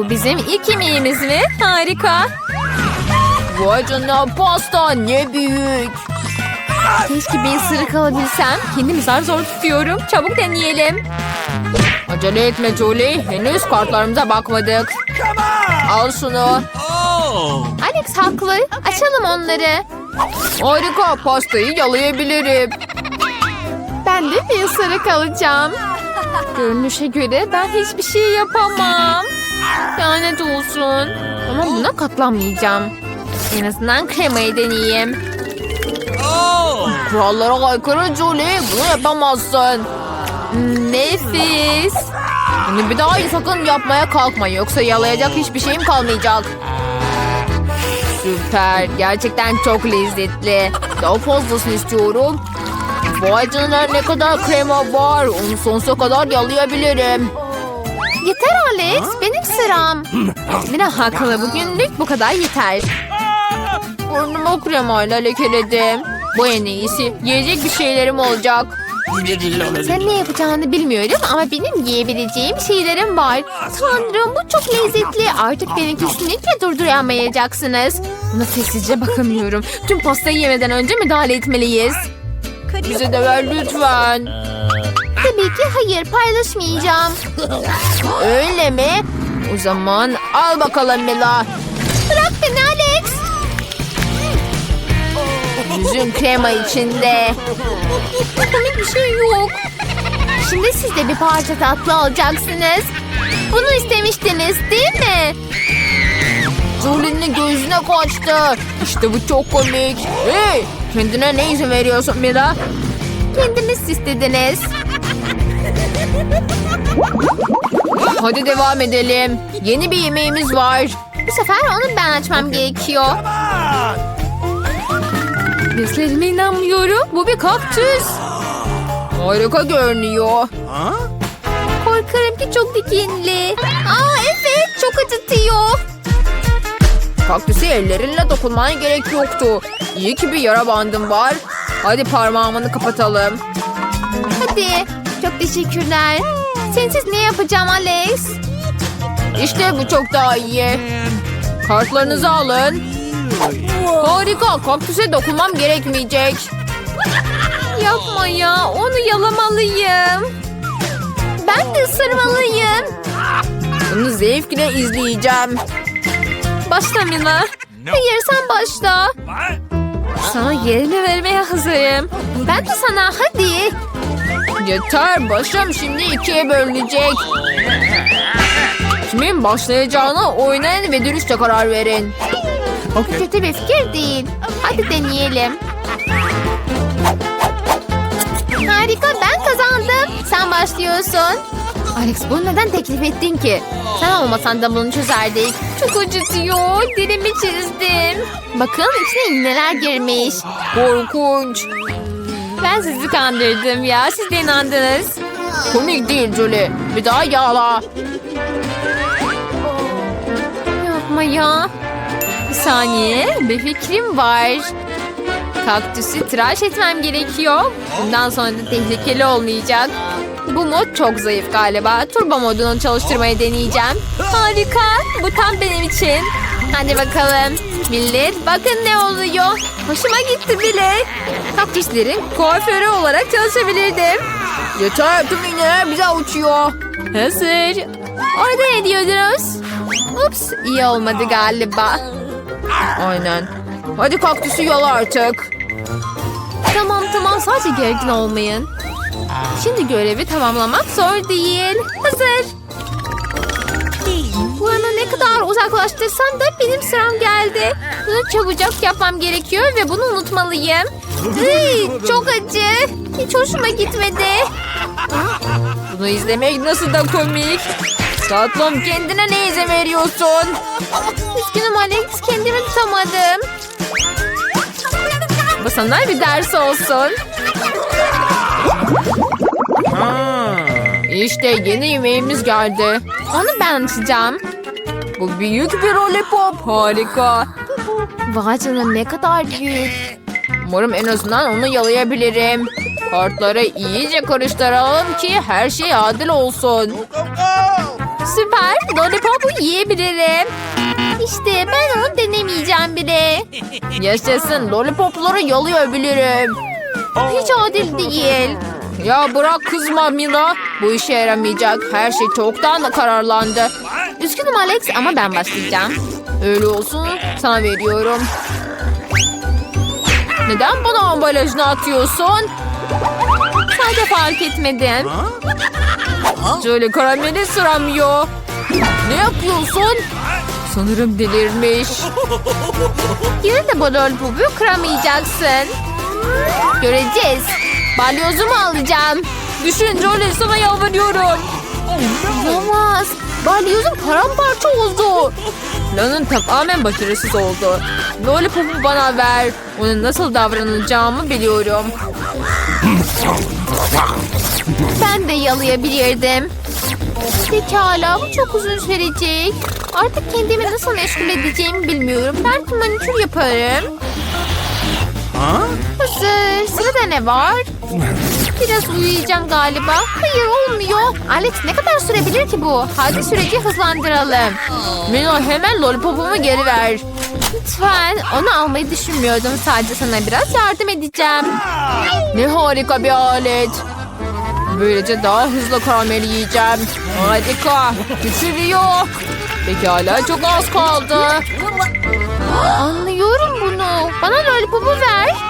Bu bizim ilk yemeğimiz mi? Harika. Vay canına pasta ne büyük. Keşke bir ısırık alabilsem. Kendimi zar zor tutuyorum. Çabuk deneyelim. Acele etme Julie. Henüz kartlarımıza bakmadık. Al şunu. Alex haklı. Açalım onları. Harika pastayı yalayabilirim. Ben de bir ısırık alacağım. Görünüşe göre ben hiçbir şey yapamam. Lanet olsun. Ama buna katlanmayacağım. En azından kremayı deneyeyim. Kurallara aykırı Julie. Bunu yapamazsın. Nefis. Bunu bir daha sakın yapmaya kalkma. Yoksa yalayacak hiçbir şeyim kalmayacak. Süper. Gerçekten çok lezzetli. Daha fazlasını istiyorum. Vay canına ne kadar krema var. Onu sonsuza kadar yalayabilirim. Yeter Alex. Benim sıram. Mira haklı. Bugünlük bu kadar yeter. Burnumu kremayla lekeledim. Bu en iyisi. Yiyecek bir şeylerim olacak. Sen ne yapacağını bilmiyorum ama benim yiyebileceğim şeylerim var. Tanrım bu çok lezzetli. Artık beni kesinlikle durduramayacaksınız. Buna sessizce bakamıyorum. Tüm pastayı yemeden önce müdahale etmeliyiz. Bize de ver lütfen. Tabii ki hayır paylaşmayacağım. Öyle mi? O zaman al bakalım Mila. Bırak beni Alex. Yüzün krema içinde. Komik bir şey yok. Şimdi siz de bir parça tatlı alacaksınız. Bunu istemiştiniz değil mi? Julie'nin gözüne kaçtı. İşte bu çok komik. Hey! Kendine ne izin veriyorsun Mila? Kendiniz istediniz. Hadi devam edelim. Yeni bir yemeğimiz var. Bu sefer onu ben açmam gerekiyor. Gözlerime inanmıyorum. Bu bir kaktüs. Harika görünüyor. Korkarım ki çok dikenli. Aa evet çok acıtıyor. Kaktüse ellerinle dokunmana gerek yoktu. İyi ki bir yara bandım var. Hadi parmağımını kapatalım. Hadi. Çok teşekkürler. Sensiz ne yapacağım Alex? İşte bu çok daha iyi. Kartlarınızı alın. Harika. Kaktüse dokunmam gerekmeyecek. Yapma ya. Onu yalamalıyım. Ben de ısırmalıyım. Bunu zevkle izleyeceğim. Başla Mila. Hayır sen başla. Sana yerini vermeye hazırım. Ben de sana hadi. Yeter. Başım şimdi ikiye bölünecek. Kimin başlayacağına oynayın ve dürüstçe karar verin. Bu kötü bir fikir değil. Hadi deneyelim. Harika ben kazandım. Sen başlıyorsun. Alex bunu neden teklif ettin ki? Sen olmasan da bunu çözerdik. Çok acıtıyor. Dilimi çizdim. Bakın içine iğneler girmiş. Korkunç. Ben sizi kandırdım ya. Siz de inandınız. Komik değil Julie. Bir daha yağla. Yapma ya. Bir saniye. Bir fikrim var. Kaktüsü tıraş etmem gerekiyor. Bundan sonra da tehlikeli olmayacak. Bu mod çok zayıf galiba. Turbo modunu çalıştırmayı deneyeceğim. Harika. Bu tam benim için. Hadi bakalım. Millet bakın ne oluyor. Hoşuma gitti bile. Kaktüslerin kuaförü olarak çalışabilirdim. Yeter tüm iğneler bize uçuyor. Hazır. Orada ne diyordunuz? Ups iyi olmadı galiba. Aynen. Hadi kaktüsü yala artık. Tamam tamam sadece gergin olmayın. Şimdi görevi tamamlamak zor değil. Hazır. Bunu ne kadar uzaklaştırsam da benim sıram geldi. Çabucak yapmam gerekiyor ve bunu unutmalıyım. Çok acı. Hiç hoşuma gitmedi. Bunu izlemek nasıl da komik. Tatlım kendine ne izin veriyorsun? Üzgünüm Alex kendimi tutamadım. Bu sana bir ders olsun. İşte yeni yemeğimiz geldi. Onu ben açacağım. Bu büyük bir lollipop. Harika. Vay canına ne kadar büyük. Umarım en azından onu yalayabilirim. Kartları iyice karıştıralım ki her şey adil olsun. Süper. Lollipop'u yiyebilirim. İşte ben onu denemeyeceğim bile. Yaşasın lollipopları yalayabilirim. Hiç adil değil. Ya bırak kızma Mila. Bu işe yaramayacak. Her şey çoktan da kararlandı. Üzgünüm Alex ama ben başlayacağım. Öyle olsun sana veriyorum. Neden bana ambalajını atıyorsun? Sadece fark etmedim. Şöyle karameli sıramıyor. Ne yapıyorsun? Sanırım delirmiş. Yine de bu lollipopu kıramayacaksın. Göreceğiz. Balyozumu alacağım. Düşün Jolie sana yalvarıyorum. Olamaz. Balyozum paramparça oldu. Planın tamamen başarısız oldu. Lollipop'u bana ver. Ona nasıl davranacağımı biliyorum. Ben de yalayabilirdim. Pekala bu çok uzun sürecek. Artık kendimi nasıl meşgul edeceğimi bilmiyorum. Belki manikür yaparım. Hazır. Sırada ne var? Biraz uyuyacağım galiba. Hayır olmuyor. Alex ne kadar sürebilir ki bu? Hadi süreci hızlandıralım. Mila hemen lollipopumu geri ver. Lütfen. Onu almayı düşünmüyordum. Sadece sana biraz yardım edeceğim. Ne harika bir alet. Böylece daha hızlı karamel yiyeceğim. Harika. Küçülüyor. Pekala çok az kaldı. Anlıyorum bunu. Bana lollipopu ver.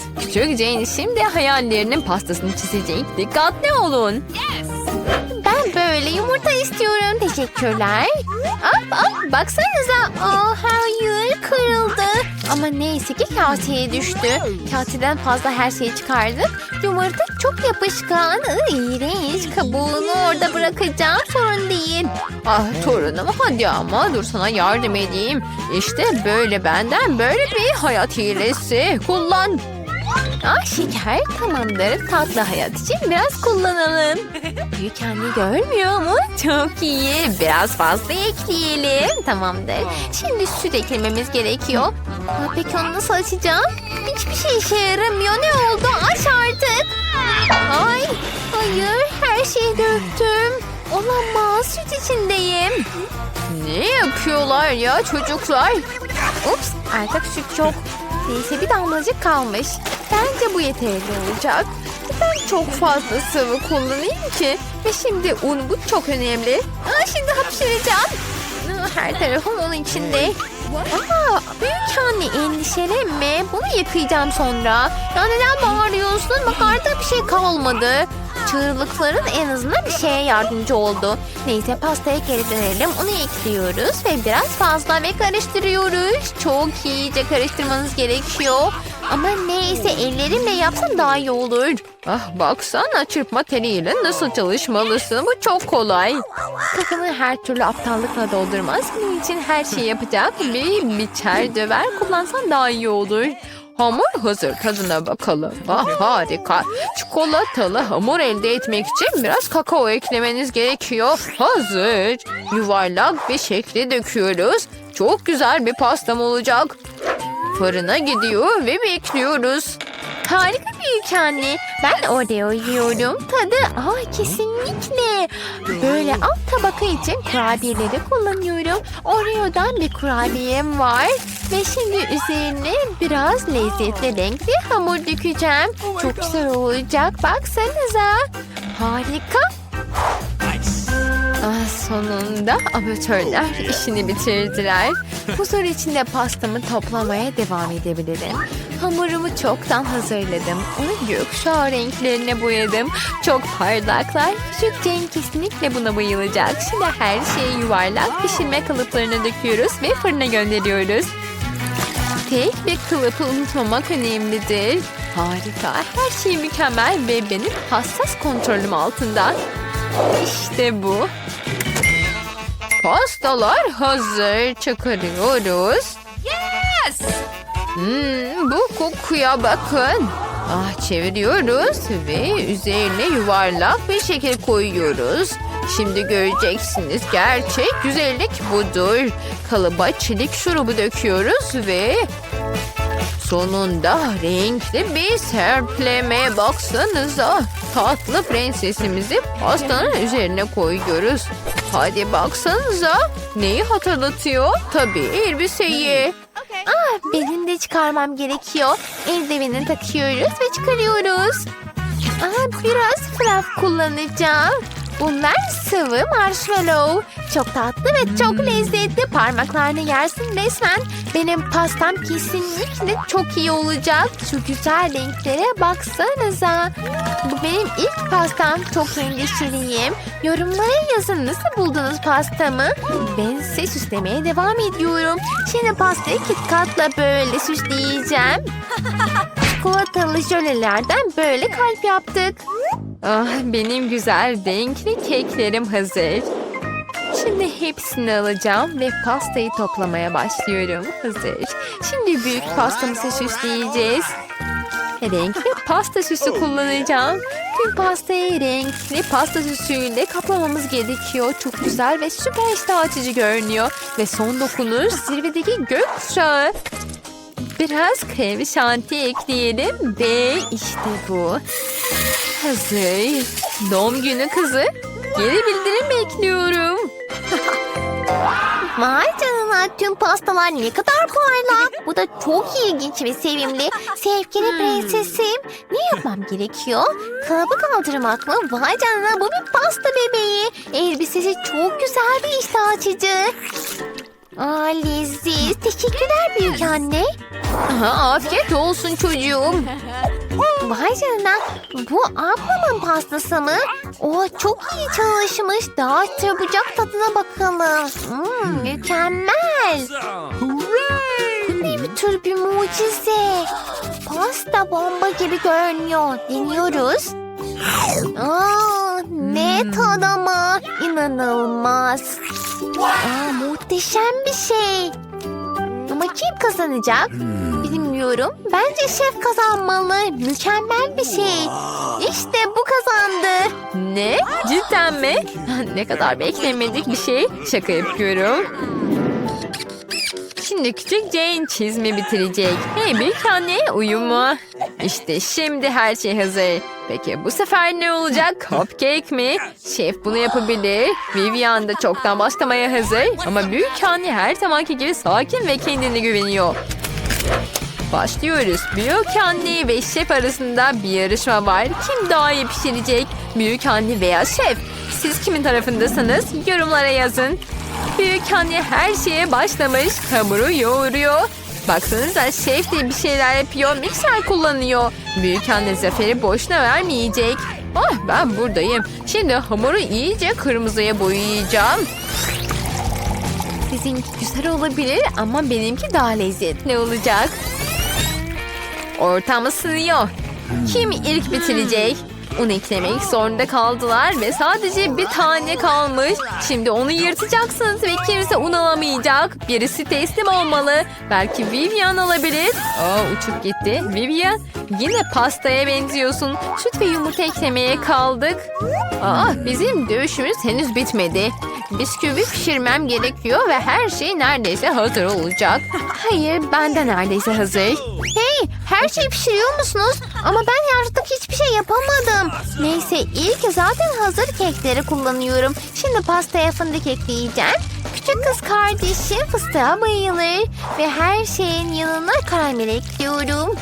Küçük Jane şimdi hayallerinin pastasını çizecek. Dikkatli olun. Ben böyle yumurta istiyorum. Teşekkürler. Hop hop baksanıza. Aa, hayır kırıldı. Ama neyse ki kaseye düştü. Kaseden fazla her şeyi çıkardık. Yumurta çok yapışkan. İğrenç. Kabuğunu orada bırakacağım. Sorun değil. Ah torunum hadi ama dur sana yardım edeyim. İşte böyle benden böyle bir hayat hilesi. Kullan. Ah şeker tamamdır. Tatlı hayat için biraz kullanalım. Büyük anne görmüyor mu? Çok iyi. Biraz fazla ekleyelim. Tamamdır. Şimdi süt eklememiz gerekiyor. Aa, peki onu nasıl açacağım? Hiçbir şey işe yaramıyor. Ne oldu? Aç artık. Ay, hayır. Her şeyi döktüm. Olamaz. Süt içindeyim. Ne yapıyorlar ya çocuklar? Ups artık süt çok. Neyse bir damlacık kalmış. Bence bu yeterli olacak. Ben çok fazla sıvı kullanayım ki. Ve şimdi un bu çok önemli. Aa, şimdi hapşıracağım. Her tarafım onun içinde. Aa, büyük anne endişelenme. Bunu yıkayacağım sonra. Ya neden bağırıyorsun? Bak artık bir şey kalmadı. Çığlıkların en azından bir şeye yardımcı oldu. Neyse pastaya geri dönelim. Onu ekliyoruz ve biraz fazla ve karıştırıyoruz. Çok iyice karıştırmanız gerekiyor. Ama neyse ellerimle yapsam daha iyi olur. Ah baksana çırpma teliyle nasıl çalışmalısın. Bu çok kolay. Kafanı her türlü aptallıkla doldurmaz. Bunun için her şeyi yapacak bir biçer döver kullansan daha iyi olur. Hamur hazır tadına bakalım. Ah harika. Çikolatalı hamur elde etmek için biraz kakao eklemeniz gerekiyor. Hazır. Yuvarlak bir şekli döküyoruz. Çok güzel bir pastam olacak. Fırına gidiyor ve bekliyoruz. Harika büyük anne. Ben Oreo yiyorum. Tadı aa kesinlikle. Böyle alt tabaka için kurabiyeleri kullanıyorum. Oreo'dan bir kurabiyem var. Ve şimdi üzerine biraz lezzetli renkli hamur dökeceğim. Çok güzel olacak. Baksanıza. Harika. Ah, sonunda amatörler işini bitirdiler. Huzur içinde pastamı toplamaya devam edebilirim. Hamurumu çoktan hazırladım. Onu gökkuşağı renklerine boyadım. Çok parlaklar. Küçük Jane kesinlikle buna bayılacak. Şimdi her şeyi yuvarlak pişirme kalıplarına döküyoruz ve fırına gönderiyoruz. Tek bir kılıfı unutmamak önemlidir. Harika. Her şey mükemmel ve benim hassas kontrolüm altında. İşte bu. Pastalar hazır. Çıkarıyoruz. Yes! Hmm, bu kokuya bakın. Ah çeviriyoruz ve üzerine yuvarlak bir şekil koyuyoruz. Şimdi göreceksiniz gerçek güzellik budur. Kalıba çilik şurubu döküyoruz ve sonunda renkli bir serpleme baksanıza. Tatlı prensesimizi pastanın üzerine koyuyoruz. Hadi baksanıza. Neyi hatırlatıyor? Tabii elbiseyi. Benim de çıkarmam gerekiyor. Eldivenini takıyoruz ve çıkarıyoruz. Aa, biraz frap kullanacağım. Bunlar sıvı marshmallow. Çok tatlı ve çok lezzetli. Parmaklarını yersin resmen. Benim pastam kesinlikle çok iyi olacak. Şu güzel renklere baksanıza. Bu benim ilk pastam. Çok endişeliyim. Yorumlara yazın nasıl buldunuz pastamı? Ben size süslemeye devam ediyorum. Şimdi pastayı KitKat'la böyle süsleyeceğim. Çikolatalı jölelerden böyle kalp yaptık. Ah benim güzel renkli keklerim hazır. Şimdi hepsini alacağım ve pastayı toplamaya başlıyorum. Hazır. Şimdi büyük pastamızı süsleyeceğiz. Renkli pasta süsü kullanacağım. Tüm pastayı renkli pasta süsüyle kaplamamız gerekiyor. Çok güzel ve süper iştah açıcı görünüyor. Ve son dokunuş zirvedeki gökkuşağı. Biraz krem şanti ekleyelim ve işte bu. Hazır. Doğum günü kızı. Geri bildirim bekliyorum. Vay canına tüm pastalar ne kadar parlak. Bu da çok ilginç ve sevimli. Sevgili prensesim. Ne yapmam gerekiyor? Kalıbı kaldırmak mı? Vay canına bu bir pasta bebeği. Elbisesi çok güzel bir iştah açıcı. Aa leziz. Teşekkürler büyük anne. Aha, afiyet olsun çocuğum. Vay canına. Bu ablamın pastası mı? O çok iyi çalışmış. Daha çabucak tadına bakalım. Hmm, mükemmel. Bu ne bir tür bir mucize. Pasta bomba gibi görünüyor. Deniyoruz. Aa, ne tadı ama. İnanılmaz. Aa, muhteşem bir şey. Ama kim kazanacak? Bilmiyorum. Bence şef kazanmalı. Mükemmel bir şey. İşte bu kazandı. Ne? Cidden mi? Ne kadar beklemedik bir şey. Şaka yapıyorum. Şimdi küçük Jane çizimi bitirecek. Hey büyük anne uyuma. İşte şimdi her şey hazır. Peki bu sefer ne olacak? Cupcake mi? Şef bunu yapabilir. Vivian da çoktan başlamaya hazır. Ama büyük anne her zamanki gibi sakin ve kendine güveniyor. Başlıyoruz. Büyük anne ve şef arasında bir yarışma var. Kim daha iyi pişirecek? Büyük anne veya şef? Siz kimin tarafındasınız? Yorumlara yazın. Büyük anne her şeye başlamış. Hamuru yoğuruyor. Baksanıza şef de bir şeyler yapıyor. Mikser kullanıyor. Büyük anne zaferi boşuna vermeyecek. Ah, ben buradayım. Şimdi hamuru iyice kırmızıya boyayacağım. Sizinki güzel olabilir ama benimki daha lezzetli olacak. Ortam ısınıyor. Kim ilk bitirecek? Un eklemek zorunda kaldılar ve sadece bir tane kalmış. Şimdi onu yırtacaksınız ve kimse un alamayacak. Birisi teslim olmalı. Belki Vivian alabilir. Aa uçup gitti. Vivian yine pastaya benziyorsun. Süt ve yumurta eklemeye kaldık. Aa bizim dövüşümüz henüz bitmedi. Bisküvi pişirmem gerekiyor ve her şey neredeyse hazır olacak. Hayır, ben de neredeyse hazır. Hey, her şeyi pişiriyor musunuz? Ama ben artık hiçbir şey yapamadım. Neyse, ilk zaten hazır kekleri kullanıyorum. Şimdi pastaya fındık ekleyeceğim. Küçük kız kardeşim fıstığa bayılır. Ve her şeyin yanına karamel ekliyorum.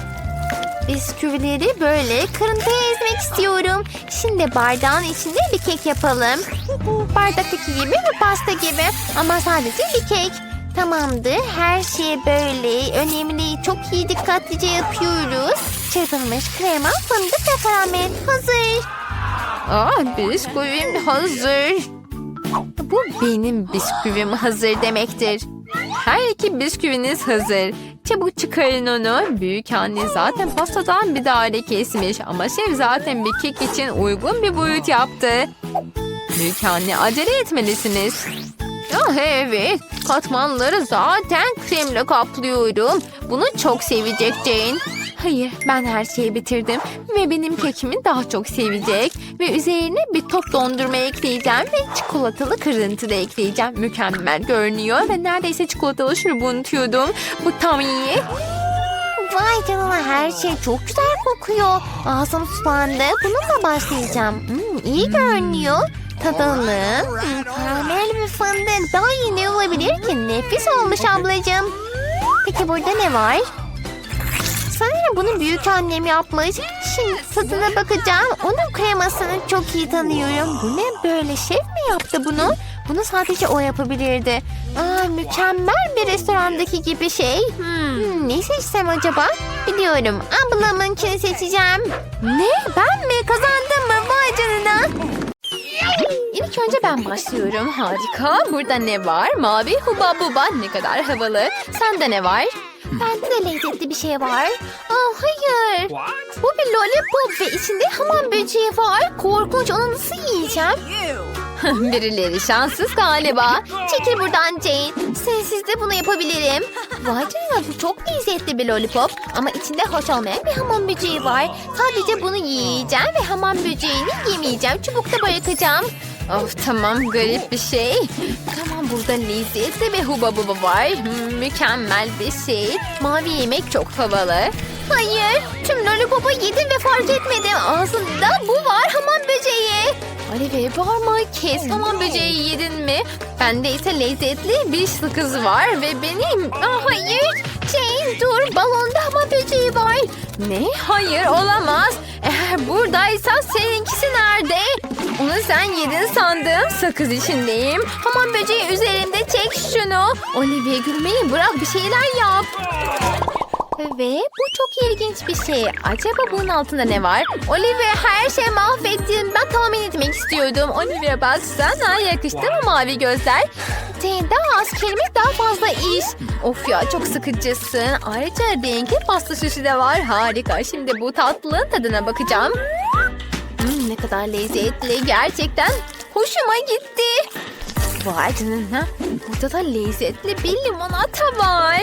Bisküvileri böyle kırıntıya ezmek istiyorum. Şimdi bardağın içinde bir kek yapalım. Bardaktaki gibi bir pasta gibi ama sadece bir kek. Tamamdır. Her şeyi böyle önemli, çok iyi dikkatlice yapıyoruz. Çırpılmış krema, fındık ve karamel hazır. Aa bisküvim hazır. Bu benim bisküvim hazır demektir. Her iki bisküviniz hazır. Çabuk çıkarın onu. Büyük anne zaten pastadan bir daire kesmiş ama şef zaten bir kek için uygun bir boyut yaptı. Büyük anne acele etmelisiniz. Ah evet, katmanları zaten kremle kaplıyorum. Bunu çok sevecek Jane. Hayır, ben her şeyi bitirdim ve benim kekimi daha çok sevecek. Ve üzerine bir top dondurma ekleyeceğim ve çikolatalı kırıntı da ekleyeceğim. Mükemmel görünüyor ve neredeyse çikolatalı şurubu unutuyordum. Bu tam iyi. Vay canına her şey çok güzel kokuyor. Ağzım sulandı. Bununla başlayacağım. Hmm, iyi görünüyor. Tadalım. Karamel ve fındık. Daha iyi ne olabilir ki? Nefis olmuş ablacığım. Peki burada ne var? Sanırım bunu büyük annem yapmış. Şimdi tadına bakacağım. Onun kremasını çok iyi tanıyorum. Bu ne böyle? Şef mi yaptı bunu? Bunu sadece o yapabilirdi. Aa, mükemmel bir restorandaki gibi şey. Hmm, ne seçsem acaba? Biliyorum. Ablamınkini seçeceğim. Ne? Ben mi? Kazandım mı? Vay canına. İlk önce ben başlıyorum. Harika. Burada ne var? Mavi huba buba. Ne kadar havalı. Sende ne var? Bende de lezzetli bir şey var. Aa, hayır. Bu bir lollipop ve içinde hamam böceği var. Korkunç. Onu nasıl yiyeceğim? Birileri şanssız galiba. Çekil buradan Jane. Sensiz de bunu yapabilirim. Vay canına bu çok lezzetli bir lollipop. Ama içinde hoş olmayan bir hamam böceği var. Sadece bunu yiyeceğim ve hamam böceğini yemeyeceğim. Çubukta bırakacağım. Of tamam garip bir şey. Tamam burada lezzetli ve huba buba var. Hmm, mükemmel bir şey. Mavi yemek çok havalı. Hayır tüm lollipopu yedim ve fark etmedim. Ağzında bu var hamam böceği. Oliver parmağı kes. Hamam böceği yedin mi? Bende ise lezzetli bir sakız var ve benim... Aa, hayır. Jane dur balonda hamam böceği var. Ne? Hayır olamaz. Eğer buradaysa seninkisi nerede? Onu sen yedin sandım. Sakız içindeyim. Hamam böceği üzerimde çek şunu. Olivia gülmeyi bırak bir şeyler yap. Ve bu çok ilginç bir şey. Acaba bunun altında ne var? Olivia her şeyi mahvettin. Ben tahmin etmek istiyordum. Olivia baksana yakıştı mı mavi gözler? Senin daha az kelime daha fazla iş. Of ya çok sıkıcısın. Ayrıca renkli pasta süsü de var. Harika. Şimdi bu tatlının tadına bakacağım. Hmm, ne kadar lezzetli. Gerçekten hoşuma gitti. Vay canına. Burada da lezzetli bir limonata var.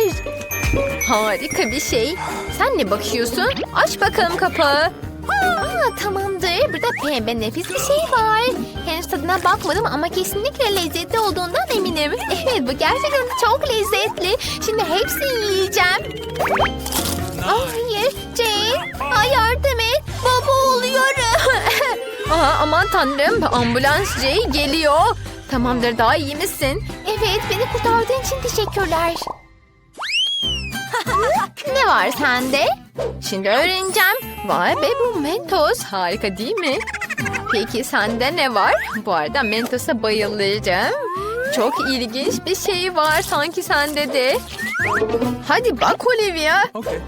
Harika bir şey. Sen ne bakıyorsun? Aç bakalım kapağı. Aa, tamamdır. Burada pembe nefis bir şey var. Henüz tadına bakmadım ama kesinlikle lezzetli olduğundan eminim. Evet bu gerçekten çok lezzetli. Şimdi hepsini yiyeceğim. Ah, hayır Jane. Ay yardım et. Baba oluyorum. Aa, aman tanrım ambulans Jay geliyor. Tamamdır daha iyi misin? Evet beni kurtardığın için teşekkürler. Ne var sende? Şimdi öğreneceğim. Vay be bu mentos. Harika değil mi? Peki sende ne var? Bu arada mentosa bayılacağım. Çok ilginç bir şey var sanki sende de. Hadi bak Olivia. Okay.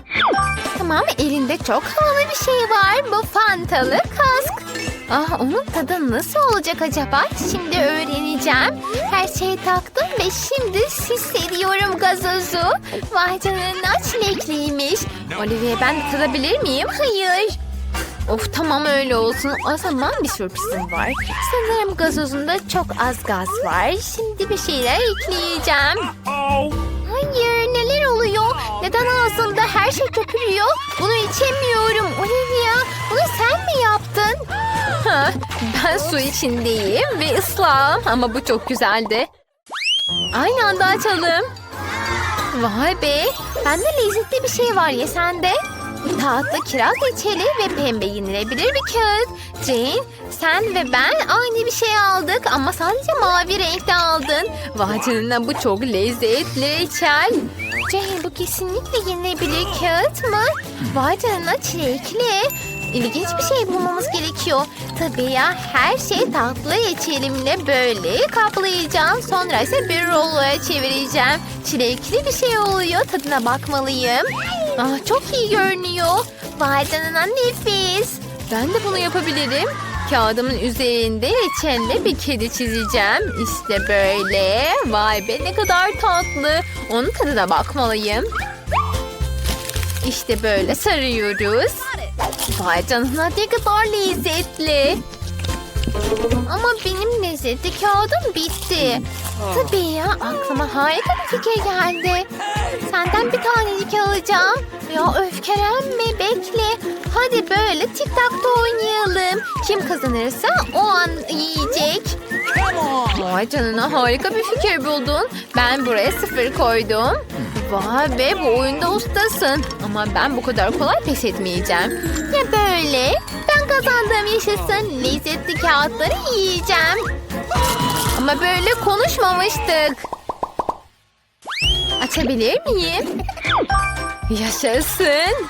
Tamam elinde çok havalı bir şey var. Bu fantalı kask. Ah onun tadı nasıl olacak acaba? Şimdi öğreneceğim. Her şeyi taktım ve şimdi hissediyorum gazozu. Vay canına çilekliymiş. Olivia ben de tadabilir miyim? Hayır. Of tamam öyle olsun. O zaman bir sürprizim var. Sanırım gazozunda çok az gaz var. Şimdi bir şeyler ekleyeceğim. Hayır? Neden ağzımda her şey köpürüyor? Bunu içemiyorum. Olivia bunu sen mi yaptın? Ben su içindeyim ve ıslahım ama bu çok güzeldi. Aynı anda açalım. Vay be. Bende lezzetli bir şey var ya sende. Tatlı kiraz reçeli ve pembe yenilebilir bir kağıt. Jane sen ve ben aynı bir şey aldık ama sadece mavi renkte aldın. Vay bu çok lezzetli reçel. Jane bu kesinlikle yenilebilir kağıt mı? Vay çilekli. İlginç bir şey bulmamız gerekiyor. Tabii ya her şey tatlı reçelimle böyle kaplayacağım. Sonra ise bir rolloya çevireceğim. Çilekli bir şey oluyor. Tadına bakmalıyım. Ah, çok iyi görünüyor. Vay canına nefis. Ben de bunu yapabilirim. Kağıdımın üzerinde reçelle bir kedi çizeceğim. İşte böyle. Vay be ne kadar tatlı. Onun tadına bakmalıyım. İşte böyle sarıyoruz. Vay canına ne kadar lezzetli. Ama benim lezzetli kağıdım bitti. Tabii ya aklıma harika bir fikir geldi. Senden bir tanecik alacağım. Ya öfkelenme bekle. Hadi böyle tik tak da oynayalım. Kim kazanırsa o an yiyecek. Vay canına harika bir fikir buldun. Ben buraya sıfır koydum. Vay be bu oyunda ustasın. Ama ben bu kadar kolay pes etmeyeceğim. Ya böyle? Ben kazandım yaşasın. Lezzetli kağıtları yiyeceğim. Ama böyle konuşmamıştık. Açabilir miyim? Yaşasın.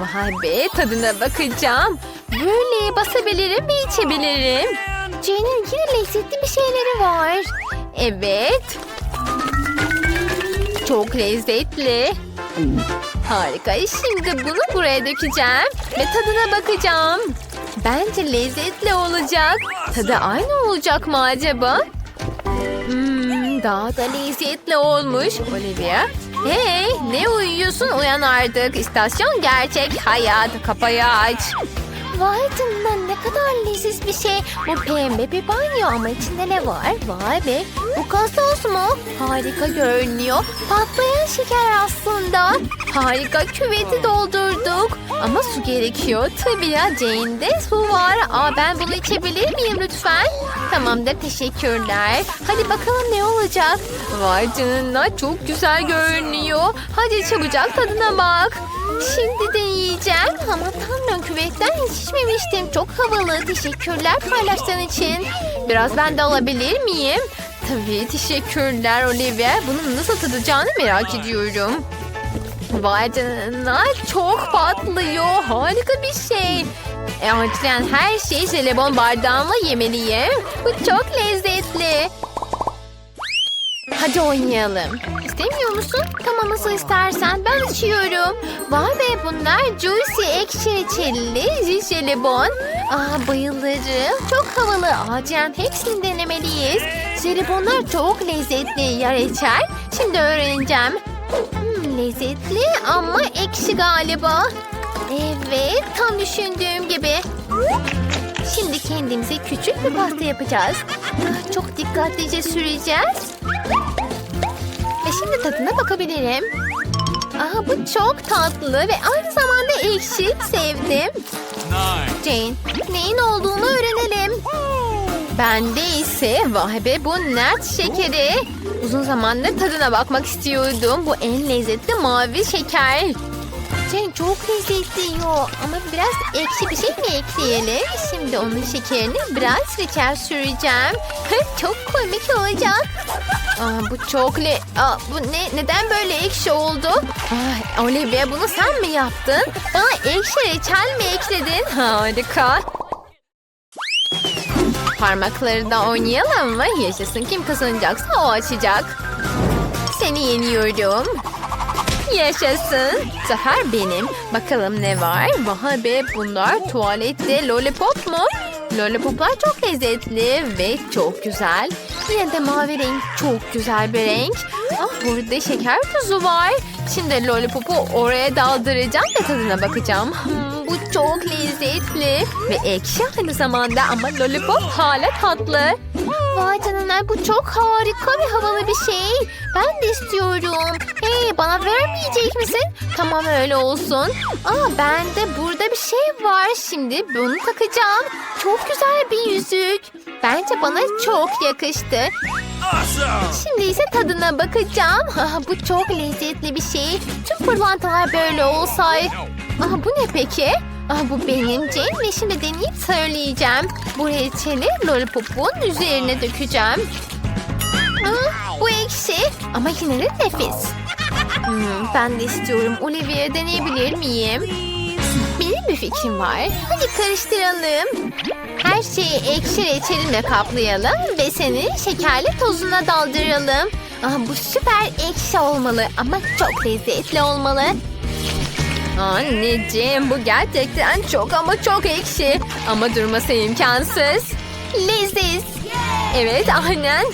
Vay be tadına bakacağım. Böyle basabilirim ve içebilirim. Jane'in yine lezzetli bir şeyleri var. Evet. Çok lezzetli. Harika. Şimdi bunu buraya dökeceğim ve tadına bakacağım. Bence lezzetli olacak. Tadı aynı olacak mı acaba? Daha da lezzetli olmuş. Olivia. Hey ne uyuyorsun uyan artık. İstasyon gerçek hayat. Kapayı aç. Vay canına ne kadar leziz bir şey. Bu pembe bir banyo ama içinde ne var? Vay be bu gazoz mu? Harika görünüyor. Patlayan şeker aslında. Harika küveti doldurduk. Ama su gerekiyor. Tabii ya Jane'de su var. Aa, ben bunu içebilir miyim lütfen? Tamamdır teşekkürler. Hadi bakalım ne olacak? Vay canına çok güzel görünüyor. Hadi çabucak tadına bak. Şimdi de yiyeceğim. Ama tanrım küvetten içmemiştim. Çok havalı. Teşekkürler paylaştığın için. Biraz ben de alabilir miyim? Tabii teşekkürler Olivia. Bunun nasıl tadacağını merak ediyorum. Vay canına çok patlıyor. Harika bir şey. E, acilen her şeyi jelibon bardağımla yemeliyim. Bu çok lezzetli. Hadi oynayalım. İstemiyor musun? Tamam nasıl istersen. Ben içiyorum. Vay be bunlar juicy ekşi reçelli jelibon. Aa bayılırım. Çok havalı. Acilen hepsini denemeliyiz. Jelibonlar çok lezzetli ya reçel. Şimdi öğreneceğim. Hmm, lezzetli ama ekşi galiba. Evet tam düşündüğüm gibi. Şimdi kendimize küçük bir pasta yapacağız. Ah, Çok dikkatlice süreceğiz. Ve şimdi tadına bakabilirim. Aa, bu çok tatlı ve aynı zamanda ekşi. Sevdim. Jane, neyin olduğunu öğrenelim. Bende ise vay be bu nert şekeri. Uzun zamandır tadına bakmak istiyordum. Bu en lezzetli mavi şeker. Jane çok lezzetli yiyor ama biraz ekşi bir şey mi ekleyelim? Şimdi onun şekerini biraz reçel süreceğim. çok komik olacak. Aa, bu çok le... Aa, bu ne? Neden böyle ekşi oldu? Ay, Olivia bunu sen mi yaptın? Bana ekşi reçel mi ekledin? Harika. Parmakları da oynayalım mı? Yaşasın kim kazanacaksa o açacak. Seni yeniyorum. Yaşasın. Zafer benim. Bakalım ne var? Vay be bunlar tuvalette lollipop mu? Lollipoplar çok lezzetli ve çok güzel. Yine de mavi renk çok güzel bir renk. Ah burada şeker tuzu var. Şimdi lollipopu oraya daldıracağım ve tadına bakacağım. Hmm, bu çok lezzetli ve ekşi aynı zamanda ama lollipop hala tatlı. Vay canına bu çok harika ve havalı bir şey. Ben de istiyorum. Hey bana vermeyecek misin? Tamam öyle olsun. Aa bende burada bir şey var. Şimdi bunu takacağım. Çok güzel bir yüzük. Bence bana çok yakıştı. Şimdi ise tadına bakacağım. Ah, bu çok lezzetli bir şey. Tüm pırlantalar böyle olsaydı. Ah, bu ne peki? Ah, bu benim Jane ve şimdi deneyip söyleyeceğim. Bu reçeli lollipopun üzerine dökeceğim. Ah, bu ekşi ama yine de nefis. Hmm, ben de istiyorum. Olivia deneyebilir miyim? Benim bir fikrim var. Hadi karıştıralım. Her şeyi ekşi reçelimle kaplayalım ve seni şekerli tozuna daldıralım. Aa, bu süper ekşi olmalı ama çok lezzetli olmalı. Anneciğim bu gerçekten çok ama çok ekşi. Ama durması imkansız. Leziz. Evet aynen.